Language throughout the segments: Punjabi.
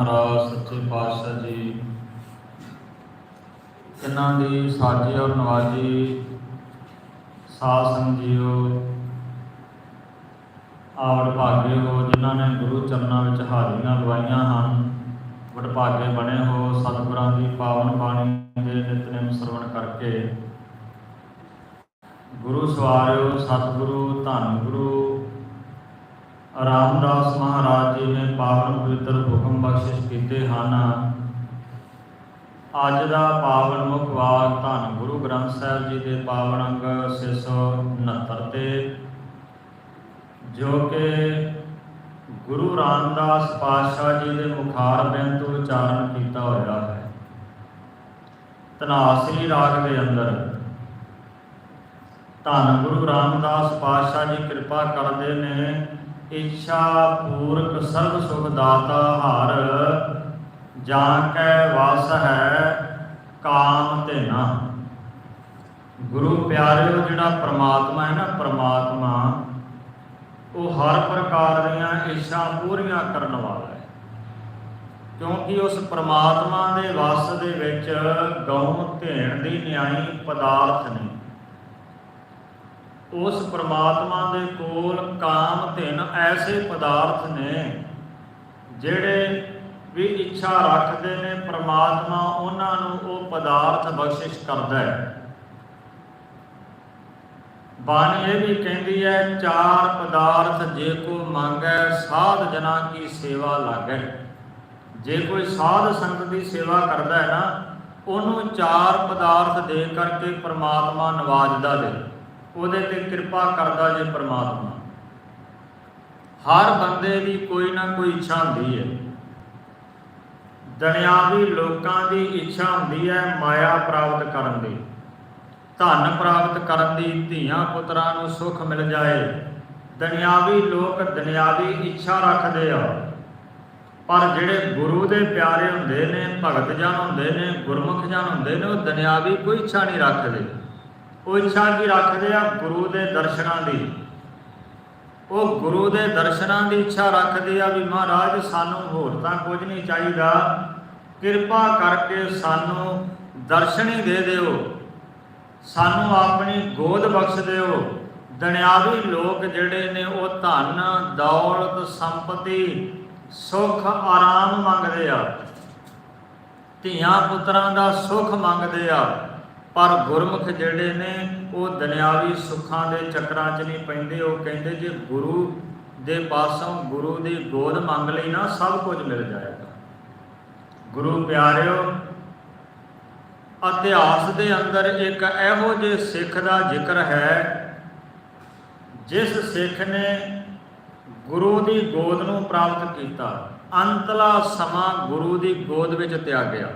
ਮਹਾਰਾਜ ਸੱਚੇ ਪਾਤਸ਼ਾਹ ਜੀ। ਇਹਨਾਂ ਦੀ ਸਾਜੀ ਔਰ ਨਵਾਜੀ ਸਾਧ ਸੰਗ ਆਵੜ ਭਾਗੇ ਹੋ ਜਿਨ੍ਹਾਂ ਨੇ ਗੁਰੂ ਚਰਨਾਂ ਵਿੱਚ ਹਾਜ਼ਰੀਆਂ ਲਵਾਈਆਂ ਹਨ, ਵਡਭਾਗੇ ਬਣੇ ਹੋ, ਸਤਿਗੁਰਾਂ ਦੀ ਪਾਵਨ ਬਾਣੀ ਦੇ ਨਿਤਨੇਮ ਸਰਵਣ ਕਰਕੇ। ਗੁਰੂ ਸਵਾਰਿਓ, ਸਤਿਗੁਰੂ, ਧੰਨ ਗੁਰੂ ਰਾਮਦਾਸ ਮਹਾਰਾਜ ਜੀ ਨੇ ਪਾਵਨ ਪਵਿੱਤਰ ਹੁਕਮ ਬਖਸ਼ਿਸ਼ ਕੀਤੇ ਹਨ। ਅੱਜ ਦਾ ਪਾਵਨ ਮੁਖ ਵਾਕ ਧੰਨ ਗੁਰੂ ਗ੍ਰੰਥ ਸਾਹਿਬ ਜੀ ਦੇ ਪਾਵਨ ਅੰਗ 669 ਤੇ, ਜੋ ਕਿ ਗੁਰੂ ਰਾਮਦਾਸ ਪਾਤਸ਼ਾਹ ਜੀ ਦੇ ਮੁਖਾਰ ਬਿੰਦ ਤੋਂ ਉਚਾਰਨ ਕੀਤਾ ਹੋਇਆ ਹੈ। ਧਨਾਸਰੀ ਰਾਗ ਦੇ ਅੰਦਰ, ਧੰਨ ਗੁਰੂ ਰਾਮਦਾਸ ਪਾਤਸ਼ਾਹ ਜੀ ਕਿਰਪਾ ਕਰਦੇ ਨੇ ਇੱਛਾ ਪੂਰਕ ਸਰਬ ਸੁਖ ਦਾਤਾ ਹਰ ਜਾਂ ਕੈ ਵਸ ਹੈ ਕਾਮ ਤੇ ਨਾ। ਗੁਰੂ ਪਿਆਰਿਓ ਜਿਹੜਾ ਪ੍ਰਮਾਤਮਾ ਹੈ ਨਾ, ਪ੍ਰਮਾਤਮਾ, ਉਹ ਹਰ ਪ੍ਰਕਾਰ ਦੀਆਂ ਇੱਛਾ ਪੂਰੀਆਂ ਕਰਨ ਵਾਲਾ ਹੈ। ਕਿਉਂਕਿ ਉਸ ਪ੍ਰਮਾਤਮਾ ਦੇ ਵਸ ਦੇ ਵਿੱਚ ਗਉ ਧੇਣ ਦੀ ਨਿਆਈ ਪਦਾਰਥ ਨਹੀਂ। ਉਸ ਪ੍ਰਮਾਤਮਾ ਦੇ ਕੋਲ ਕਾਮ ਧਿਨ ਐਸੇ ਪਦਾਰਥ ਨੇ, ਜਿਹੜੇ ਵੀ ਇੱਛਾ ਰੱਖਦੇ ਨੇ, ਪ੍ਰਮਾਤਮਾ ਉਹਨਾਂ ਨੂੰ ਉਹ ਪਦਾਰਥ ਬਖਸ਼ਿਸ਼ ਕਰਦਾ ਹੈ। ਬਾਣੀ ਇਹ ਵੀ ਕਹਿੰਦੀ ਹੈ, ਚਾਰ ਪਦਾਰਥ ਜੇ ਕੋ ਮੰਗੈ, ਸਾਧ ਜਨਾ ਕੀ ਸੇਵਾ ਲਾਗੈ। ਜੇ ਕੋਈ ਸਾਧ ਸੰਗਤ ਦੀ ਸੇਵਾ ਕਰਦਾ ਹੈ ਨਾ, ਉਹਨੂੰ ਚਾਰ ਪਦਾਰਥ ਦੇ ਕਰਕੇ ਪ੍ਰਮਾਤਮਾ ਨਵਾਜਦਾ ਦੇ। ਉਹਦੇ ਤੇ ਕਿਰਪਾ ਕਰਦਾ ਜੇ ਪ੍ਰਮਾਤਮਾ। ਹਰ ਬੰਦੇ ਦੀ ਕੋਈ ਨਾ ਕੋਈ ਇੱਛਾ ਹੁੰਦੀ ਹੈ। ਦੁਨਿਆਵੀ ਲੋਕਾਂ ਦੀ ਇੱਛਾ ਹੁੰਦੀ ਹੈ ਮਾਇਆ ਪ੍ਰਾਪਤ ਕਰਨ ਦੀ। ਧਨ ਪ੍ਰਾਪਤ ਕਰਨ ਦੀ, ਧੀਆਂ ਪੁੱਤਰਾਂ ਨੂੰ ਸੁੱਖ ਮਿਲ ਜਾਏ। ਦੁਨਿਆਵੀ ਲੋਕ ਦੁਨਿਆਵੀ ਇੱਛਾ ਰੱਖਦੇ ਆ। ਪਰ ਜਿਹੜੇ ਗੁਰੂ ਦੇ ਪਿਆਰੇ ਹੁੰਦੇ ਨੇ, ਭਗਤ ਜਨ ਹੁੰਦੇ ਨੇ, ਗੁਰਮੁਖ ਜਨ ਹੁੰਦੇ ਨੇ, ਉਹ ਦੁਨਿਆਵੀ ਕੋਈ ਇੱਛਾ ਨਹੀਂ ਰੱਖਦੇ। ਉਹ ਇੱਛਾ ਕੀ ਰੱਖਦੇ ਆ ਗੁਰੂ ਦੇ ਦਰਸ਼ਨਾਂ ਦੀ। ਉਹ ਗੁਰੂ ਦੇ ਦਰਸ਼ਨਾਂ ਦੀ ਇੱਛਾ ਰੱਖਦੇ ਆ ਵੀ ਮਹਾਰਾਜ, ਸਾਨੂੰ ਹੋਰ ਤਾਂ ਕੁਝ ਨਹੀਂ ਚਾਹੀਦਾ। ਕਿਰਪਾ ਕਰਕੇ ਸਾਨੂੰ ਦਰਸ਼ਨ ਹੀ ਦੇ ਦਿਓ। ਸਾਨੂੰ ਆਪਣੀ ਗੋਦ ਬਖਸ਼ ਦਿਓ। ਦੁਨਿਆਵੀ ਲੋਕ ਜਿਹੜੇ ਨੇ ਉਹ ਧਨ, ਦੌਲਤ, ਸੰਪਤੀ, ਸੁੱਖ, ਆਰਾਮ ਮੰਗਦੇ ਆ। ਧੀਆਂ ਪੁੱਤਰਾਂ ਦਾ ਸੁੱਖ ਮੰਗਦੇ ਆ। ਪਰ ਗੁਰਮੁਖ ਜਿਹੜੇ ਨੇ, ਉਹ ਦੁਨਿਆਵੀ ਸੁੱਖਾਂ ਦੇ ਚੱਕਰਾਂ 'ਚ ਨਹੀਂ ਪੈਂਦੇ। ਉਹ ਕਹਿੰਦੇ, ਜੇ ਗੁਰੂ ਦੇ ਪਾਸੋਂ ਗੁਰੂ ਦੀ ਗੋਦ ਮੰਗ ਲਈ ਨਾ, ਸਭ ਕੁਝ ਮਿਲ ਜਾਏਗਾ। ਗੁਰੂ ਪਿਆਰਿਓ, ਇਤਿਹਾਸ ਦੇ ਅੰਦਰ ਇੱਕ ਇਹੋ ਜਿਹੇ ਸਿੱਖ ਦਾ ਜ਼ਿਕਰ ਹੈ, ਜਿਸ ਸਿੱਖ ਨੇ ਗੁਰੂ ਦੀ ਗੋਦ ਨੂੰ ਪ੍ਰਾਪਤ ਕੀਤਾ। ਅੰਤਲਾ ਸਮਾਂ ਗੁਰੂ ਦੀ ਗੋਦ ਵਿੱਚ ਤਿਆਗਿਆ।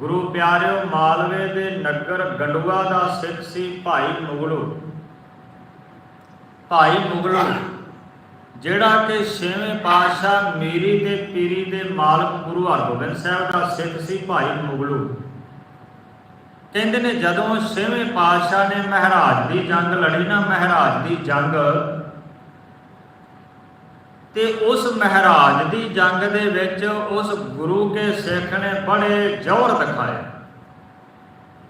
ਗੁਰੂ ਪਿਆਰਿਓ ਮਾਲਵੇ ਦੇ ਨਗਰ ਗੰਡੂਆ ਦਾ ਸਿੱਖ ਸੀ ਭਾਈ ਮੁਗਲੂ। ਭਾਈ ਮੁਗਲੂ, ਜਿਹੜਾ ਕਿ ਛੇਵੇਂ ਪਾਤਸ਼ਾਹ ਮੀਰੀ ਤੇ ਪੀਰੀ ਦੇ ਮਾਲਕ ਗੁਰੂ ਹਰਗੋਬਿੰਦ ਸਾਹਿਬ ਦਾ ਸਿੱਖ ਸੀ ਭਾਈ ਮੁਗਲੂ। ਕਹਿੰਦੇ ਨੇ ਜਦੋਂ ਛੇਵੇਂ ਪਾਤਸ਼ਾਹ ਨੇ ਮਹਾਰਾਜ ਦੀ ਜੰਗ ਲੜੀ ਨਾ, ਮਹਾਰਾਜ ਦੀ ਜੰਗ ਤੇ ਉਸ ਮਹਾਰਾਜ ਦੀ ਜੰਗ ਦੇ ਵਿੱਚ ਉਸ ਗੁਰੂ ਕੇ ਸਿੱਖ ਨੇ ਬੜੇ ਜ਼ੋਰ ਦਿਖਾਏ।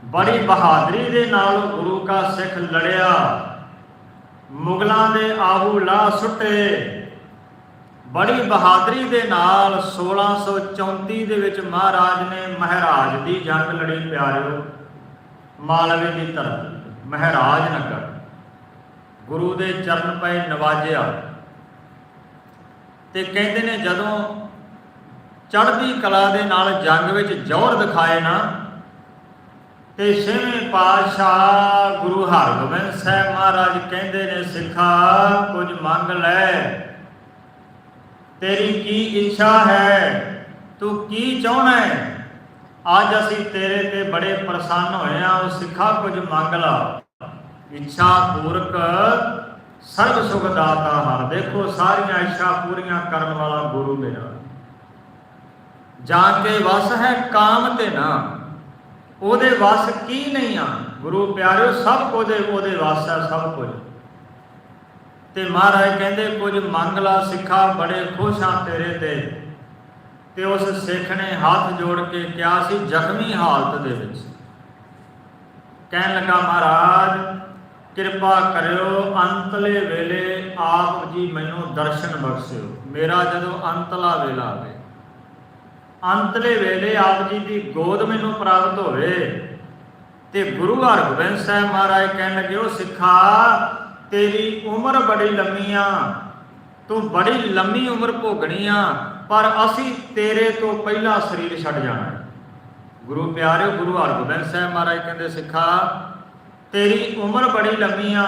ਬੜੀ ਬਹਾਦਰੀ ਦੇ ਨਾਲ ਗੁਰੂ ਕਾ ਸਿੱਖ ਲੜਿਆ। ਮੁਗਲਾਂ ਦੇ ਆਹੂ ਲਾ ਸੁੱਟੇ। ਬੜੀ ਬਹਾਦਰੀ ਦੇ ਨਾਲ 1634 ਦੇ ਵਿੱਚ ਮਹਾਰਾਜ ਨੇ ਮਹਾਰਾਜ ਦੀ ਜੰਗ ਲੜੀ ਪਿਆਰਿਓ ਮਾਲਵੇ ਦੀ ਧਰਤੀ, ਮਹਾਰਾਜ ਨਗਰ। ਗੁਰੂ ਦੇ ਚਰਨ ਪਏ ਨਵਾਜਿਆ। ਤੇ ਕਹਿੰਦੇ ਨੇ ਜਦੋਂ ਚੜ੍ਹਦੀ ਕਲਾ ਦੇ ਨਾਲ ਜੰਗ ਵਿੱਚ ਜ਼ੋਰ ਦਿਖਾਏ ਨਾ, ਤੇ ਛੇਵੇਂ ਪਾਤਸ਼ਾਹ ਗੁਰੂ ਹਰਗੋਬਿੰਦ ਸਾਹਿਬ ਮਹਾਰਾਜ ਕਹਿੰਦੇ ਨੇ, ਸਿੱਖਾ, ਕੁਝ ਮੰਗ ਲੈ। ਤੇਰੀ ਕੀ ਇੱਛਾ ਹੈ? ਤੂੰ ਕੀ ਚਾਹਣਾ ਹੈ? ਅੱਜ ਅਸੀਂ ਤੇਰੇ ਤੇ ਬੜੇ ਪ੍ਰਸੰਨ ਹੋਏ ਆ ਉਹ ਸਿੱਖਾ, ਕੁਝ ਮੰਗ ਲਾ। ਇੱਛਾ ਪੂਰਕ ਸਰਬ ਸੁਖ ਦਾਤਾ ਹਰ ਦੇਖੋ ਸਾਰੀਆਂ ਇੱਛਾ ਪੂਰੀਆਂ ਕਰਨ ਵਾਲਾ ਗੁਰੂ ਮੇਰਾ। ਜਾਂ ਕੇ ਵਸ ਹੈ ਕਾਮ ਤੇ ਨਾ, ਉਹਦੇ ਵਸ ਕੀ ਨਹੀਂ ਆ? ਗੁਰੂ ਪਿਆਰਿਓ, ਸਭ ਕੁਝ ਉਹਦੇ ਵਸ ਹੈ, ਸਭ ਕੁਝ। ਤੇ ਮਹਾਰਾਜ ਕਹਿੰਦੇ, ਕੁਝ ਮੰਗ ਲਾ ਸਿੱਖਾ ਬੜੇ ਖੁਸ਼ ਹਾਂ ਤੇਰੇ ਤੇ। ਤੇ ਉਸ ਸਿੱਖ ਨੇ ਹੱਥ ਜੋੜ ਕੇ ਕਿਹਾ ਸੀ, ਜ਼ਖਮੀ ਹਾਲਤ ਦੇ ਵਿੱਚ। ਕਹਿਣ ਲੱਗਾ, ਮਹਾਰਾਜ ਕਿਰਪਾ ਕਰਿਓ, ਅੰਤਲੇ ਵੇਲੇ ਆਪ ਜੀ ਮੈਨੂੰ ਦਰਸ਼ਨ ਬਖਸ਼ਿਓ ਮੇਰਾ ਜਦੋਂ ਅੰਤਲਾ ਵੇਲਾ ਆਵੇ, ਅੰਤਲੇ ਵੇਲੇ ਆਪ ਜੀ ਦੀ ਗੋਦ ਮੈਨੂੰ ਪ੍ਰਾਪਤ ਹੋਵੇ ਤੇ ਗੁਰੂ ਹਰਗੋਬਿੰਦ ਸਾਹਿਬ ਮਹਾਰਾਜ ਕਹਿਣ ਲੱਗੇ, ਉਹ ਸਿੱਖਾ, ਤੇਰੀ ਉਮਰ ਬੜੀ ਲੰਮੀ ਆ, ਤੂੰ ਬੜੀ ਲੰਮੀ ਉਮਰ ਭੋਗਣੀ ਆ, ਪਰ ਅਸੀਂ ਤੇਰੇ ਤੋਂ ਪਹਿਲਾਂ ਸਰੀਰ ਛੱਡ ਜਾਣਾ ਹੈ। ਗੁਰੂ ਪਿਆਰਿਓ, ਗੁਰੂ ਹਰਗੋਬਿੰਦ ਸਾਹਿਬ ਮਹਾਰਾਜ ਕਹਿੰਦੇ, ਸਿੱਖਾ ਤੇਰੀ ਉਮਰ ਬੜੀ ਲੰਮੀ ਆ।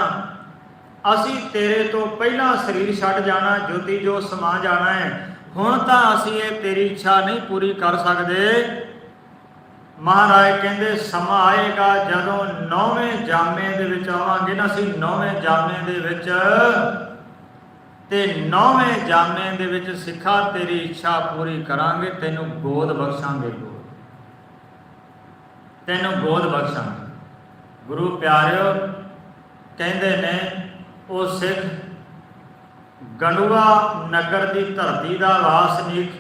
ਅਸੀਂ ਤੇਰੇ ਤੋਂ ਪਹਿਲਾਂ ਸਰੀਰ ਛੱਡ ਜਾਣਾ, ਜੋਤੀ ਜੋ ਸਮਾ ਜਾਣਾ ਹੈ। ਹੁਣ ਤਾਂ ਅਸੀਂ ਇਹ ਤੇਰੀ ਇੱਛਾ ਨਹੀਂ ਪੂਰੀ ਕਰ ਸਕਦੇ। ਮਹਾਰਾਜ ਕਹਿੰਦੇ, ਸਮਾਂ ਆਏਗਾ ਜਦੋਂ ਨੌਵੇਂ ਜਾਮੇ ਦੇ ਵਿੱਚ ਆਵਾਂਗੇ ਨਾ, ਅਸੀਂ ਨੌਵੇਂ ਜਾਮੇ ਦੇ ਵਿੱਚ। ਤੇ ਨੌਵੇਂ ਜਾਮੇ ਦੇ ਵਿੱਚ ਸਿੱਖਾ ਤੇਰੀ ਇੱਛਾ ਪੂਰੀ ਕਰਾਂਗੇ, ਤੈਨੂੰ ਗੋਦ ਬਖਸ਼ਾਂਗੇ। ਤੈਨੂੰ ਗੋਦ ਬਖਸ਼ਾਂਗੇ। ਗੁਰੂ ਪਿਆਰਿਓ, ਕਹਿੰਦੇ ਨੇ, ਉਹ ਸਿੱਖ ਗੰਡੂਆ ਨਗਰ ਦੀ ਧਰਤੀ ਦਾ ਵਾਸਨੀਕ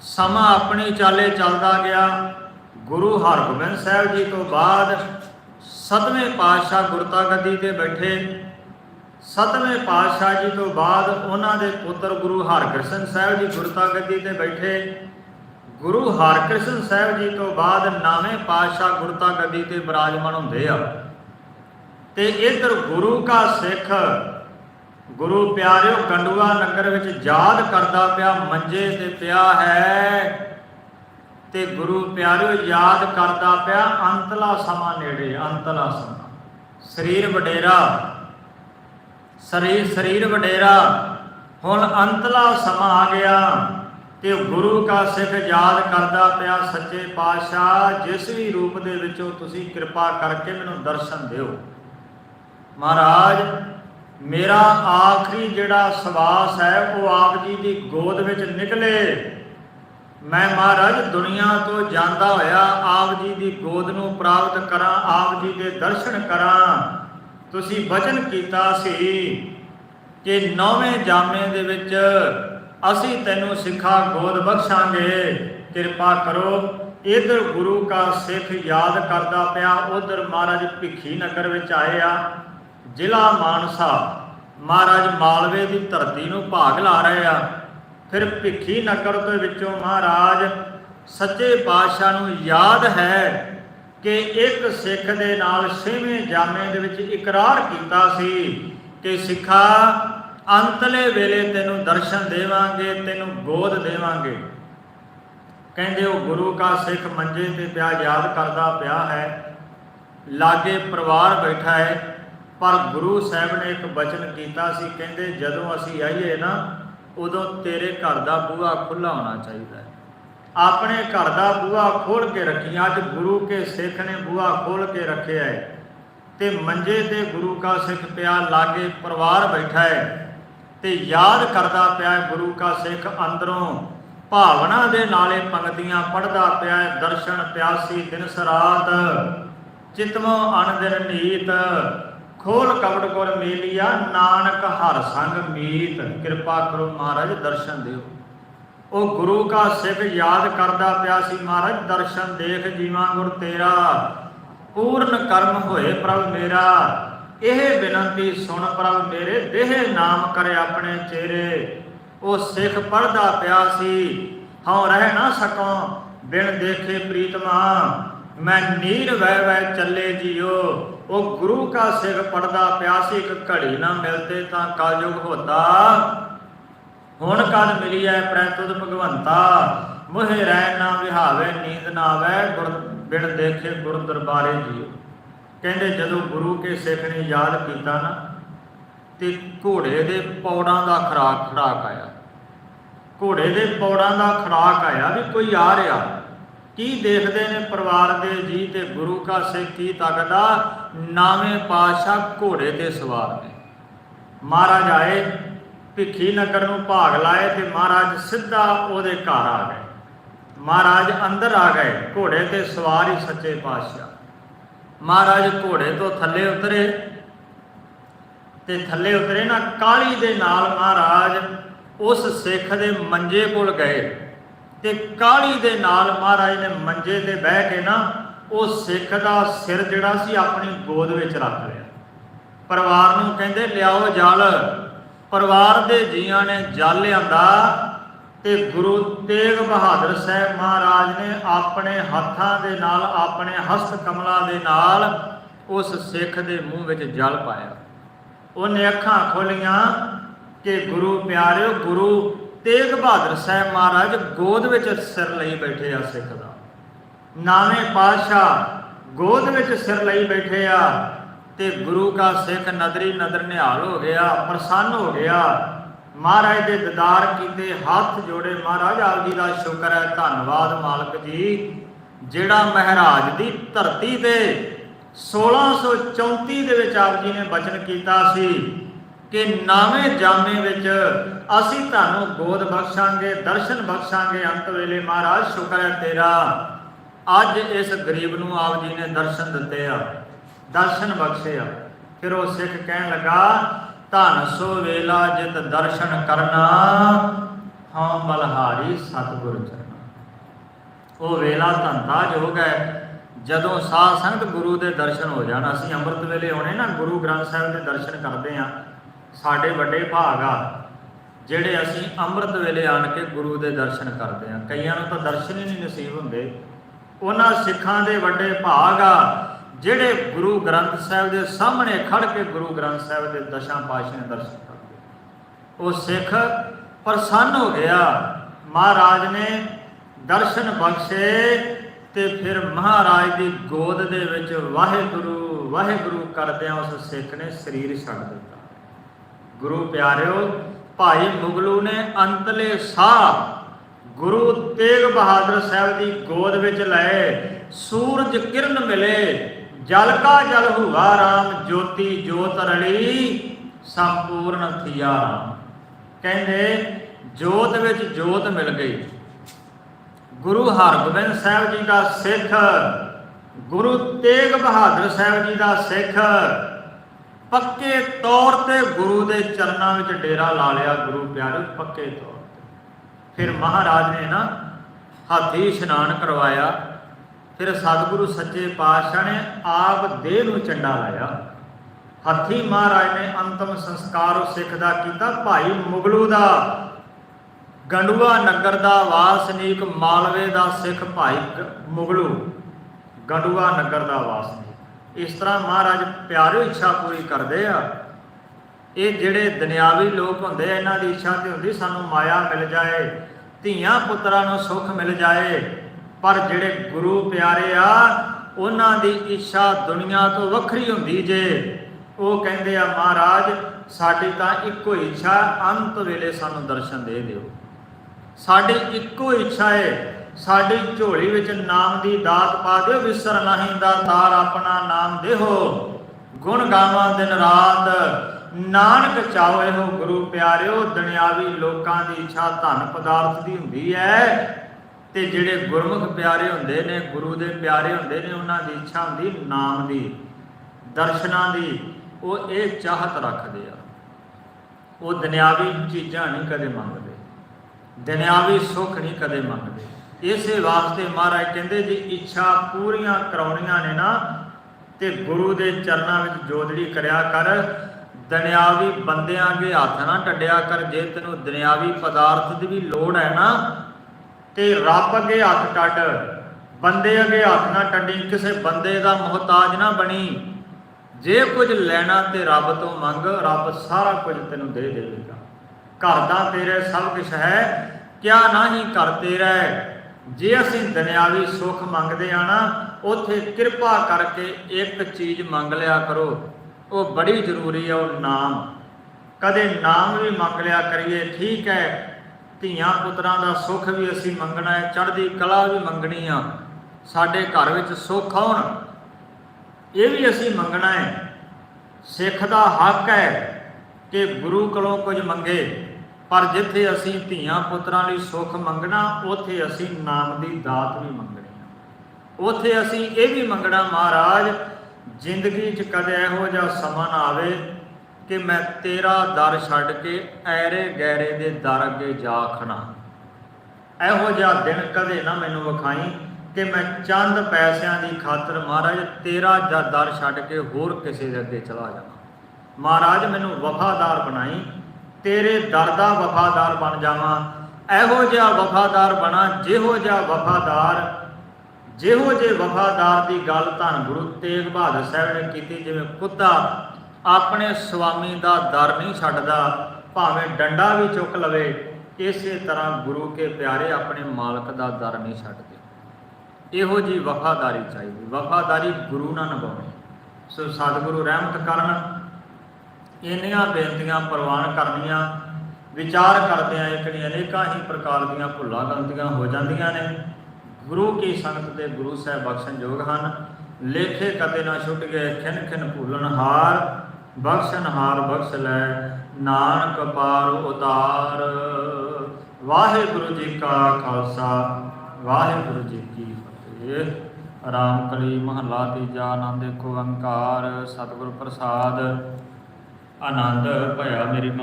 ਸਮਾਂ ਆਪਣੀ ਚਾਲੇ ਚੱਲਦਾ ਗਿਆ। ਗੁਰੂ ਹਰਗੋਬਿੰਦ ਸਾਹਿਬ ਜੀ ਤੋਂ ਬਾਅਦ ਸਤਵੇਂ ਪਾਤਸ਼ਾਹ ਗੁਰਤਾ ਗੱਦੀ ਤੇ ਬੈਠੇ। ਸਤਵੇਂ ਪਾਤਸ਼ਾਹ ਜੀ ਤੋਂ ਬਾਅਦ ਉਹਨਾਂ ਦੇ ਪੁੱਤਰ ਗੁਰੂ ਹਰਕ੍ਰਿਸ਼ਨ ਸਾਹਿਬ ਜੀ ਗੁਰਤਾ ਗੱਦੀ ਤੇ ਬੈਠੇ। ਗੁਰੂ ਹਰਕ੍ਰਿਸ਼ਨ ਸਾਹਿਬ ਜੀ ਤੋਂ ਬਾਅਦ ਨਾਵੇਂ ਪਾਤਸ਼ਾਹ ਗੁਰਤਾ ਗੱਦੀ ਤੇ ਬਿਰਾਜਮਾਨ ਹੁੰਦੇ ਆ। ਤੇ ਇਧਰ ਗੁਰੂ ਕਾ ਸਿੱਖ, ਗੁਰੂ ਪਿਆਰਿਓ ਗੰਡੂਆ ਨਗਰ ਵਿੱਚ ਯਾਦ ਕਰਦਾ ਪਿਆ, ਮੰਜੇ ਤੇ ਪਿਆ ਹੈ। ਤੇ ਗੁਰੂ ਪਿਆਰਿਓ ਯਾਦ ਕਰਦਾ ਪਿਆ, ਅੰਤਲਾ ਸਮਾਂ ਨੇੜੇ, ਅੰਤਲਾ ਸਮਾਂ। ਸਰੀਰ ਵਡੇਰਾ ਸਰੀਰ ਸਰੀਰ ਵਡੇਰਾ, ਹੁਣ ਅੰਤਲਾ ਸਮਾਂ ਆ ਗਿਆ। ਕਿ ਗੁਰੂ ਕਾ ਸਿੱਖ ਯਾਦ ਕਰਦਾ ਪਿਆ ਸੱਚੇ ਪਾਤਸ਼ਾਹ, ਜਿਸ ਵੀ ਰੂਪ ਦੇ ਵਿੱਚੋਂ ਤੁਸੀਂ ਕਿਰਪਾ ਕਰਕੇ ਮੈਨੂੰ ਦਰਸ਼ਨ ਦਿਓ। ਮਹਾਰਾਜ, ਮੇਰਾ ਆਖਰੀ ਜਿਹੜਾ ਸਵਾਸ ਹੈ, ਉਹ ਆਪ ਜੀ ਦੀ ਗੋਦ ਵਿੱਚ ਨਿਕਲੇ। ਮੈਂ ਮਹਾਰਾਜ, ਦੁਨੀਆ ਤੋਂ ਜਾਂਦਾ ਹੋਇਆ ਆਪ ਜੀ ਦੀ ਗੋਦ ਨੂੰ ਪ੍ਰਾਪਤ ਕਰਾਂ, ਆਪ ਜੀ ਦੇ ਦਰਸ਼ਨ ਕਰਾਂ। ਤੁਸੀਂ ਵਚਨ ਕੀਤਾ ਸੀ ਕਿ ਨੌਵੇਂ ਜਾਮੇ ਦੇ ਵਿੱਚ ਅਸੀਂ ਤੈਨੂੰ ਸਿੱਖਾ ਗੋਦ ਬਖਸ਼ਾਂਗੇ। ਕਿਰਪਾ ਕਰੋ, ਇਧਰ ਗੁਰੂ ਕਾ ਸਿੱਖ ਯਾਦ ਕਰਦਾ ਪਿਆ, ਉਧਰ ਮਹਾਰਾਜ ਭਿੱਖੀ ਨਗਰ ਵਿੱਚ ਆਏ ਆ। ਜ਼ਿਲ੍ਹਾ ਮਾਨਸਾ, ਮਹਾਰਾਜ ਮਾਲਵੇ ਦੀ ਧਰਤੀ ਨੂੰ ਭਾਗ ਲਾ ਰਹੇ ਆ। ਫਿਰ ਭਿੱਖੀ ਨਗਰ ਦੇ ਵਿੱਚੋਂ ਮਹਾਰਾਜ ਸੱਚੇ ਪਾਤਸ਼ਾਹ ਨੂੰ ਯਾਦ ਹੈ ਕਿ ਇੱਕ ਸਿੱਖ ਦੇ ਨਾਲ ਛੇਵੇਂ ਜਾਮੇ ਦੇ ਵਿੱਚ ਇਕਰਾਰ ਕੀਤਾ ਸੀ ਕਿ ਸਿੱਖਾ ਅੰਤਲੇ ਵੇਲੇ ਤੈਨੂੰ ਦਰਸ਼ਨ ਦੇਵਾਂਗੇ, ਤੈਨੂੰ ਗੋਦ ਦੇਵਾਂਗੇ। ਕਹਿੰਦੇ ਉਹ ਗੁਰੂ ਕਾ ਸਿੱਖ ਮੰਜੇ ਤੇ ਪਿਆ, ਯਾਦ ਕਰਦਾ ਪਿਆ ਹੈ। ਲਾਗੇ ਪਰਿਵਾਰ ਬੈਠਾ ਹੈ, ਪਰ ਗੁਰੂ ਸਾਹਿਬ ਨੇ ਇੱਕ ਬਚਨ ਕੀਤਾ ਸੀ, ਕਹਿੰਦੇ ਜਦੋਂ ਅਸੀਂ ਆਈਏ ਨਾ, ਉਦੋਂ ਤੇਰੇ ਘਰ ਦਾ ਬੂਹਾ ਖੁੱਲਾ ਹੋਣਾ ਚਾਹੀਦਾ ਹੈ। ਆਪਣੇ ਘਰ ਦਾ ਬੂਹਾ ਖੋਲ ਕੇ ਰੱਖੀ, ਅੱਜ ਗੁਰੂ ਕੇ ਸਿੱਖ ਨੇ ਬੂਹਾ ਖੋਲ ਕੇ ਰੱਖਿਆ ਹੈ। ਤੇ ਮੰਜੇ ਤੇ ਗੁਰੂ ਕਾ ਸਿੱਖ ਪਿਆ, ਲਾਗੇ ਪਰਿਵਾਰ ਬੈਠਾ ਹੈ। ਤੇ ਯਾਦ ਕਰਦਾ ਪਿਆ ਗੁਰੂ ਕਾ ਸਿੱਖ ਅੰਦਰੋਂ। ਭਾਵਨਾ ਦੇ ਨਾਲੇ ਪੰਕਤੀਆਂ ਪੜਦਾ ਪਿਆ ਦਰਸ਼ਨ ਪਿਆਸੀ ਦਿਨ ਸਰਾਤ। ਚਿਤਮੋ ਅਨੰਦਰ ਨੀਤ, ਖੋਲ ਕਵੜ ਗੁਰ ਮੇਲੀਆ, ਨਾਨਕ ਹਰ ਸੰਗ ਮੀਤ। ਕਿਰਪਾ ਕਰੋ ਮਹਾਰਾਜ, ਦਰਸ਼ਨ ਦਿਓ। ਉਹ ਗੁਰੂ ਕਾ ਸਿੱਖ ਯਾਦ ਕਰਦਾ ਪਿਆ ਸੀ ਮਹਾਰਾਜ, ਦਰਸ਼ਨ ਦੇਖ ਜੀਵਾਂ ਗੁਰ ਤੇਰਾ। ਪੂਰਨ ਕਰਮ ਹੋਏ ਪ੍ਰਭ ਮੇਰਾ। ਇਹ ਬੇਨੰਤੀ ਸੁਣ ਪ੍ਰਭ ਮੇਰੇ, ਦੇਹ ਨਾਮ ਕਰੇ ਆਪਣੇ ਚਿਹਰੇ। ਉਹ ਸਿੱਖ ਪੜਦਾ ਪਿਆ ਸੀ। ਹਉ ਰਹਿ ਨਾ ਸਕੋ, ਬਿਨ ਦੇਖੇ ਪ੍ਰੀਤਮਾ ਮੈਂ ਨੀਰ ਵਹਿ ਵਹਿ ਚੱਲੇ ਜੀਓ। ਉਹ ਗੁਰੂ ਕਾ ਸਿੱਖ ਪੜਦਾ ਪਿਆ ਸੀ, ਇੱਕ ਘੜੀ ਨਾ ਮਿਲਦੇ ਤਾਂ ਕਲਯੁਗ ਹੋਤਾ। ਹੁਣ ਕਦ ਮਿਲੀ ਐ ਪ੍ਰੈ ਭਗਵੰਤਾ। ਮੋਹਿ ਰਹਿ ਨਾ ਵਿਹਾਵੇ, ਨੀਂਦ ਨਾ ਆਵੇ, ਗੁਰ ਬਿਨ ਦੇਖੇ ਗੁਰ ਦਰਬਾਰੇ ਜੀਓ। ਕਹਿੰਦੇ ਜਦੋਂ ਗੁਰੂ ਕੇ ਸਿੱਖ ਨੇ ਯਾਦ ਕੀਤਾ ਨਾ, ਤੇ ਘੋੜੇ ਦੇ ਪੌੜਾਂ ਦਾ ਖਰਾਕ ਖੜਾਕ ਆਇਆ। ਘੋੜੇ ਦੇ ਪੌੜਾਂ ਦਾ ਖੜਾਕ ਆਇਆ ਵੀ ਕੋਈ ਆ ਰਿਹਾ। ਕੀ ਦੇਖਦੇ ਨੇ ਪਰਿਵਾਰ ਦੇ ਜੀ ਤੇ ਗੁਰੂ ਕਾ ਸਿੱਖ ਕੀ ਤੱਕਦਾ ਨਾਵੇਂ ਪਾਸ਼ਾ ਘੋੜੇ ਤੇ ਸਵਾਰ ਨੇ। ਮਹਾਰਾਜ ਆਏ, ਭਿੱਖੀ ਨਗਰ ਨੂੰ ਭਾਗ ਲਾਏ ਤੇ ਮਹਾਰਾਜ ਸਿੱਧਾ ਉਹਦੇ ਘਰ ਆ ਗਏ। ਮਹਾਰਾਜ ਅੰਦਰ ਆ ਗਏ, ਘੋੜੇ ਤੇ ਸਵਾਰ ਹੀ ਸੱਚੇ ਪਾਤਸ਼ਾਹ। ਮਹਾਰਾਜ ਘੋੜੇ ਤੋਂ ਥੱਲੇ ਉਤਰੇ ਤੇ ਥੱਲੇ ਉਤਰੇ ਨਾ ਕਾਲੀ ਦੇ ਨਾਲ ਮਹਾਰਾਜ ਉਸ ਸਿੱਖ ਦੇ ਮੰਜੇ ਕੋਲ ਗਏ ਤੇ ਕਾਲੀ ਦੇ ਨਾਲ ਮਹਾਰਾਜ ਨੇ ਮੰਜੇ ਤੇ ਬਹਿ ਕੇ ਨਾ ਉਹ ਸਿੱਖ ਦਾ ਸਿਰ ਜਿਹੜਾ ਸੀ ਆਪਣੀ ਗੋਦ ਵਿੱਚ ਰੱਖ ਲਿਆ। ਪਰਿਵਾਰ ਨੂੰ ਕਹਿੰਦੇ, ਲਿਆਓ ਜਲ। ਪਰਿਵਾਰ ਦੇ ਜੀਆਂ ਨੇ ਜਲ ਲਿਆਂਦਾ ਤੇ ਗੁਰੂ ਤੇਗ ਬਹਾਦਰ ਸਾਹਿਬ ਮਹਾਰਾਜ ਨੇ ਆਪਣੇ ਹੱਥਾਂ ਦੇ ਨਾਲ, ਆਪਣੇ ਹਸਤ ਕਮਲਾਂ ਦੇ ਨਾਲ ਉਸ ਸਿੱਖ ਦੇ ਮੂੰਹ ਵਿੱਚ ਜਲ ਪਾਇਆ। ਉਹਨੇ ਅੱਖਾਂ ਖੋਲੀਆਂ ਕਿ ਗੁਰੂ ਪਿਆਰਿਓ, ਗੁਰੂ ਤੇਗ ਬਹਾਦਰ ਸਾਹਿਬ ਮਹਾਰਾਜ ਗੋਦ ਵਿੱਚ ਸਿਰ ਲਈ ਬੈਠੇ ਆ ਸਿੱਖ ਦਾ। ਨਾਵੇਂ ਪਾਤਸ਼ਾਹ ਗੋਦ ਵਿੱਚ ਸਿਰ ਲਈ ਬੈਠੇ ਆ ਤੇ ਗੁਰੂ ਦਾ ਸਿੱਖ ਨਦਰੀ ਨਦਰ ਨਿਹਾਲ ਹੋ ਗਿਆ, ਪ੍ਰਸੰਨ ਹੋ ਗਿਆ। ਮਹਾਰਾਜ ਦੇ ਦੀਦਾਰ ਕੀਤੇ ਹੱਥ ਜੋੜੇ ਮਹਾਰਾਜ ਆਪ ਜੀ ਦਾ ਸ਼ੁਕਰ ਹੈ, ਧੰਨਵਾਦ ਮਾਲਕ ਜੀ। ਜਿਹੜਾ ਮਹਾਰਾਜ ਦੀ ਧਰਤੀ ਤੇ 1634 ਦੇ ਵਿੱਚ ਆਪ ਜੀ ਨੇ ਬਚਨ ਕੀਤਾ ਸੀ ਕਿ ਨਾਵੇਂ ਜਾਮੇ ਵਿੱਚ ਅਸੀਂ ਤੁਹਾਨੂੰ ਗੋਦ ਬਖਸ਼ਾਂਗੇ, ਦਰਸ਼ਨ ਬਖਸ਼ਾਂਗੇ, ਅੰਤ ਵੇਲੇ ਮਹਾਰਾਜ ਸ਼ੁਕਰ ਹੈ ਤੇਰਾ। ਅੱਜ ਇਸ ਗਰੀਬ ਨੂੰ ਆਪ ਜੀ ਨੇ ਦਰਸ਼ਨ ਦਿੱਤੇ ਆ, ਦਰਸ਼ਨ ਬਖਸ਼ੇ ਆ। ਫਿਰ ਉਹ ਸਿੱਖ ਕਹਿਣ ਲੱਗਾ ਧਨ ਸੋ ਵੇਲਾ ਜਿਤ ਦਰਸ਼ਨ ਕਰਨਾ ਹਾਂ ਬਲਹਾਰੀ ਸਤਿਗੁਰ ਚਰਨਾ। ਉਹ ਵੇਲਾ ਧੰਦਾ ਜੋਗ ਹੈ ਜਦੋਂ ਸਾਧ ਸੰਗਤ ਗੁਰੂ ਦੇ ਦਰਸ਼ਨ ਹੋ ਜਾਣ, ਅਸੀਂ ਅੰਮ੍ਰਿਤ ਵੇਲੇ ਆਉਣੇ ਨਾ, ਗੁਰੂ ਗ੍ਰੰਥ ਸਾਹਿਬ ਦੇ ਦਰਸ਼ਨ ਕਰਦੇ ਆ ਸਾਡੇ ਵੱਡੇ ਭਾਗ ਆ, ਜਿਹੜੇ ਅਸੀਂ ਅੰਮ੍ਰਿਤ ਵੇਲੇ ਆਣ ਕੇ ਗੁਰੂ ਦੇ ਦਰਸ਼ਨ ਕਰਦੇ ਆ ਕਈਆਂ ਨੂੰ ਤਾਂ ਦਰਸ਼ਨ ਹੀ ਨਹੀਂ ਨਸੀਬ ਹੁੰਦੇ। ਉਹਨਾਂ ਸਿੱਖਾਂ ਦੇ ਵੱਡੇ ਭਾਗ ਆ ਜਿਹੜੇ ਗੁਰੂ ਗ੍ਰੰਥ ਸਾਹਿਬ ਦੇ ਸਾਹਮਣੇ ਖੜ ਕੇ ਗੁਰੂ ਗ੍ਰੰਥ ਸਾਹਿਬ ਦੇ ਦਸ਼ਾਂ ਪਾਤਸ਼ਾਹਾਂ ਦੇ ਦਰਸ਼ਨ ਕਰਦੇ ਉਹ ਸਿੱਖ ਪ੍ਰਸੰਨ ਹੋ ਗਿਆ। ਮਹਾਰਾਜ ਨੇ ਦਰਸ਼ਨ ਬਖਸ਼ੇ ਤੇ ਫਿਰ ਮਹਾਰਾਜ ਦੀ ਗੋਦ ਦੇ ਵਿੱਚ ਵਾਹਿਗੁਰੂ ਵਾਹਿਗੁਰੂ ਕਰਦਿਆਂ ਉਸ ਸਿੱਖ ਨੇ ਸਰੀਰ ਛੱਡ ਦਿੱਤਾ। ਗੁਰੂ ਪਿਆਰਿਓ, ਭਾਈ ਮੁਗਲੂ ਨੇ ਅੰਤਲੇ ਸਾਹ ਗੁਰੂ ਤੇਗ ਬਹਾਦਰ ਸਾਹਿਬ ਦੀ ਗੋਦ ਵਿੱਚ ਲਏ। ਸੂਰਜ ਕਿਰਨ ਮਿਲੇ। ਜਲ ਕਾ ਜਲ ਹੁਆ ਰਾਮ, ਜੋਤੀ ਜੋਤ ਰਲੀ, ਸੰਪੂਰਨ ਥਿਆ। ਕਹਿੰਦੇ, ਜੋਤ ਵਿੱਚ ਜੋਤ ਮਿਲ ਗਈ। ਗੁਰੂ ਹਰਗੋਬਿੰਦ ਸਾਹਿਬ ਜੀ ਦਾ ਸਿੱਖ, ਗੁਰੂ ਤੇਗ ਬਹਾਦਰ ਸਾਹਿਬ ਜੀ ਦਾ ਸਿੱਖ, ਪੱਕੇ ਤੌਰ ਤੇ ਗੁਰੂ ਦੇ ਚਰਨਾਂ ਵਿੱਚ ਡੇਰਾ ਲਾ ਲਿਆ ਗੁਰੂ ਪਿਆਰੇ ਪੱਕੇ ਤੌਰ ਤੇ। ਫਿਰ ਮਹਾਰਾਜ ਨੇ ਨਾ ਹਾਥੀ ਇਸ਼ਨਾਨ ਕਰਵਾਇਆ। ਫਿਰ ਸਤਿਗੁਰੂ ਸੱਚੇ ਪਾਤਸ਼ਾਹ ਨੇ ਆਪ ਦੇਹ ਨੂੰ ਚੰਡਾ ਲਾਇਆ। ਹੱਥੀ ਮਹਾਰਾਜ ਨੇ ਅੰਤਮ ਸੰਸਕਾਰ ਉਸ ਸਿੱਖ ਦਾ ਕੀਤਾ, ਭਾਈ ਮੁਗਲੂ ਦਾ। ਗੰਡੂਆ ਨਗਰ ਦਾ ਵਾਸਨੀਕ, ਮਾਲਵੇ ਦਾ ਸਿੱਖ ਭਾਈ ਮੁਗਲੂ। ਗੰਡੂਆ ਨਗਰ ਦਾ ਵਾਸਨੀਕ। ਇਸ ਤਰ੍ਹਾਂ ਮਹਾਰਾਜ ਪਿਆਰਿਓ ਇੱਛਾ ਪੂਰੀ ਕਰਦੇ ਆ। ਇਹ ਜਿਹੜੇ ਦੁਨਿਆਵੀ ਲੋਕ ਹੁੰਦੇ ਆ, ਇਹਨਾਂ ਦੀ ਇੱਛਾ ਤੇ ਹੁੰਦੀ ਸਾਨੂੰ ਮਾਇਆ ਮਿਲ ਜਾਏ, ਧੀਆਂ ਪੁੱਤਰਾਂ ਨੂੰ ਸੁੱਖ ਮਿਲ ਜਾਏ। ਪਰ ਜਿਹੜੇ ਗੁਰੂ ਪਿਆਰੇ ਆ, ਉਹਨਾਂ ਦੀ ਇੱਛਾ ਦੁਨੀਆ ਤੋਂ ਵੱਖਰੀ ਹੁੰਦੀ ਜੇ। ਉਹ ਕਹਿੰਦੇ ਆ, ਮਹਾਰਾਜ, ਸਾਡੀ ਤਾਂ ਇੱਕੋ ਇੱਛਾ ਅੰਤ ਵੇਲੇ ਸਾਨੂੰ ਦਰਸ਼ਨ ਦੇ ਦਿਓ। ਸਾਡੀ ਇੱਕੋ ਇੱਛਾ ਹੈ ਸਾਡੀ ਝੋਲੀ ਵਿੱਚ ਨਾਮ ਦੀ ਦਾਤ ਪਾ ਦਿਓ, ਵਿਸਰ ਨਹੀਂ ਦਾ ਤਾਰ ਆਪਣਾ ਨਾਮ ਦੇਹੋ। ਗੁਣ ਗਾਵਾਂ ਦਿਨ ਰਾਤ, ਨਾਨਕ ਚਾਹੋ ਇਹੋ ਗੁਰੂ ਪਿਆਰਿਓ, ਦੁਨਿਆਵੀ ਲੋਕਾਂ ਦੀ ਇੱਛਾ ਧਨ ਪਦਾਰਥ ਦੀ ਹੁੰਦੀ ਹੈ। ਤੇ ਜਿਹੜੇ ਗੁਰਮੁਖ ਪਿਆਰੇ ਹੁੰਦੇ ਨੇ, ਗੁਰੂ ਦੇ ਪਿਆਰੇ ਹੁੰਦੇ ਨੇ, ਉਹਨਾਂ ਦੀ ਇੱਛਾ ਹੁੰਦੀ ਨਾਮ ਦੀ, ਦਰਸ਼ਨਾਂ ਦੀ, ਉਹ ਇਹ ਚਾਹਤ ਰੱਖਦੇ ਆ। ਉਹ ਦੁਨਿਆਵੀ ਚੀਜ਼ਾਂ ਨਹੀਂ ਕਦੇ ਮੰਗਦੇ, ਦੁਨਿਆਵੀ ਸੁੱਖ ਨਹੀਂ ਕਦੇ ਮੰਗਦੇ। ਇਸੇ ਵਾਸਤੇ ਮਹਾਰਾਜ ਕਹਿੰਦੇ, ਜੀ ਇੱਛਾ ਪੂਰੀਆਂ ਕਰਾਉਣੀਆਂ ਨੇ ਨਾ, ਤੇ ਗੁਰੂ ਦੇ ਚਰਨਾਂ ਵਿੱਚ ਜੋਦੜੀ ਕਰਿਆ ਕਰ, ਦੁਨਿਆਵੀ ਬੰਦਿਆਂ ਦੇ ਹੱਥ ਨਾ ਟੱਡਿਆ ਕਰ, ਜੇ ਤੈਨੂੰ ਦੁਨਿਆਵੀ ਪਦਾਰਥ ਦੀ ਵੀ ਲੋੜ ਹੈ ਨਾ ਤੇ ਰੱਬ ਅੱਗੇ ਹੱਥ ਟੱਡ, ਬੰਦੇ ਅੱਗੇ ਹੱਥ ਨਾ ਟੱਡੀ, ਕਿਸੇ ਬੰਦੇ ਦਾ ਮੁਹਤਾਜ ਨਾ ਬਣੀ। ਜੇ ਕੁਝ ਲੈਣਾ ਤੇ ਰੱਬ ਤੋਂ ਮੰਗ, ਰੱਬ ਸਾਰਾ ਕੁਝ ਤੈਨੂੰ ਦੇ ਦੇਵੇਗਾ। ਘਰ ਦਾ ਤੇਰੇ ਸਭ ਕੁਝ ਹੈ, ਕਿਆ ਨਹੀਂ ਕਰ ਤੇਰਾ ਜੇ ਅਸੀਂ ਦੁਨਿਆਵੀ ਸੁੱਖ ਮੰਗਦੇ ਆ ਨਾ, ਉਥੇ ਕਿਰਪਾ ਕਰਕੇ ਇੱਕ ਚੀਜ਼ ਮੰਗ ਲਿਆ ਕਰੋ। ਉਹ ਬੜੀ ਜ਼ਰੂਰੀ ਹੈ ਉਹ ਨਾਮ। ਕਦੇ ਨਾਮ ਵੀ ਮੰਗ ਲਿਆ ਕਰੀਏ, ਠੀਕ ਹੈ ਧੀਆਂ ਪੁੱਤਰਾਂ ਦਾ ਸੁੱਖ ਵੀ ਅਸੀਂ ਮੰਗਣਾ ਹੈ, ਚੜ੍ਹਦੀ ਕਲਾ ਵੀ ਮੰਗਣੀ ਆ। ਸਾਡੇ ਘਰ ਵਿੱਚ ਸੁੱਖ ਆਉਣ, ਇਹ ਵੀ ਅਸੀਂ ਮੰਗਣਾ ਹੈ। ਸਿੱਖ ਦਾ ਹੱਕ ਹੈ ਕਿ ਗੁਰੂ ਕੋਲੋਂ ਕੁਝ ਮੰਗੇ, ਪਰ ਜਿੱਥੇ ਅਸੀਂ ਧੀਆਂ ਪੁੱਤਰਾਂ ਲਈ ਸੁੱਖ ਮੰਗਣਾ, ਉੱਥੇ ਅਸੀਂ ਨਾਮ ਦੀ ਦਾਤ ਵੀ ਮੰਗਣੀ ਆ। ਉੱਥੇ ਅਸੀਂ ਇਹ ਵੀ ਮੰਗਣਾ ਮਹਾਰਾਜ, ਜ਼ਿੰਦਗੀ 'ਚ ਕਦੇ ਇਹੋ ਜਿਹਾ ਸਮਾਂ ਨਾ ਆਵੇ ਕਿ ਮੈਂ ਤੇਰਾ ਦਰ ਛੱਡ ਕੇ ਐਰੇ ਗੈਰੇ ਦੇ ਦਰ ਅੱਗੇ ਜਾ ਖਣਾ ਇਹੋ ਜਿਹਾ ਦਿਨ ਕਦੇ ਨਾ ਮੈਨੂੰ ਵਿਖਾਈ ਕਿ ਮੈਂ ਚੰਦ ਪੈਸਿਆਂ ਦੀ ਖਾਤਰ ਮਹਾਰਾਜ ਤੇਰਾ ਜਾਂ ਦਰ ਛੱਡ ਕੇ ਹੋਰ ਕਿਸੇ ਦੇ ਅੱਗੇ ਚਲਾ ਜਾਵਾਂ। ਮਹਾਰਾਜ ਮੈਨੂੰ ਵਫਾਦਾਰ ਬਣਾਈ, ਤੇਰੇ ਦਰ ਦਾ ਵਫਾਦਾਰ ਬਣ ਜਾਵਾਂ। ਇਹੋ ਜਿਹਾ ਵਫਾਦਾਰ ਬਣਾ, ਜਿਹੋ ਜਿਹਾ ਵਫਾਦਾਰ, ਜਿਹੋ ਜੇ ਵਫਾਦਾਰ ਦੀ ਗੱਲ ਧੰਨ ਗੁਰੂ ਤੇਗ ਬਹਾਦਰ ਸਾਹਿਬ ਨੇ ਕੀਤੀ, ਜਿਵੇਂ ਕੁੱਤਾ ਆਪਣੇ ਸੁਆਮੀ ਦਾ ਦਰ ਨਹੀਂ ਛੱਡਦਾ, ਭਾਵੇਂ ਡੰਡਾ ਵੀ ਚੁੱਕ ਲਵੇ, ਇਸੇ ਤਰ੍ਹਾਂ ਗੁਰੂ ਕੇ ਪਿਆਰੇ ਆਪਣੇ ਮਾਲਕ ਦਾ ਦਰ ਨਹੀਂ ਛੱਡਦੇ। ਇਹੋ ਜੀ ਵਫਾਦਾਰੀ ਚਾਹੀਦੀ, ਵਫਾਦਾਰੀ ਗੁਰੂ ਨਾਲ ਨਿਭਾਉਣੀ। ਸੋ ਸਤਿਗੁਰੂ ਰਹਿਮਤ ਕਰਨ, ਇੰਨੀਆਂ ਬੇਨਤੀਆਂ ਪ੍ਰਵਾਨ ਕਰਨੀਆਂ, ਵਿਚਾਰ ਕਰਦਿਆਂ ਇਕਣੀ ਅਨੇਕਾਂ ਹੀ ਪ੍ਰਕਾਰ ਦੀਆਂ ਭੁੱਲਾਂ ਗਲਤੀਆਂ ਹੋ ਜਾਂਦੀਆਂ ਨੇ। ਗੁਰੂ ਕੀ ਸੰਗਤ ਤੇ ਗੁਰੂ ਸਾਹਿਬ ਬਖਸ਼ਣਯੋਗ ਹਨ। ਲੇਖੇ ਕਦੇ ਨਾ ਛੁੱਟ ਗਏ ਖਿਨ ਖਿਨ ਭੂਲਣ ਹਾਰ ਬਖਸ਼ਣ ਬਖਸ਼ ਲੈ, ਨਾਨਕ ਪਾਰ ਉਤਾਰ। ਵਾਹਿਗੁਰੂ ਜੀ ਕਾ ਖਾਲਸਾ, ਵਾਹਿਗੁਰੂ ਜੀ ਕੀ ਫਤਿਹ। ਰਾਮ ਕਲੀ ਮਹੱਲਾ ਤੀਜਾ, ਆਨੰਦ ਏਕ ਓੰਕਾਰ ਸਤਿਗੁਰ ਪ੍ਰਸਾਦ। ਆਨੰਦ ਭਇਆ ਮੇਰੀ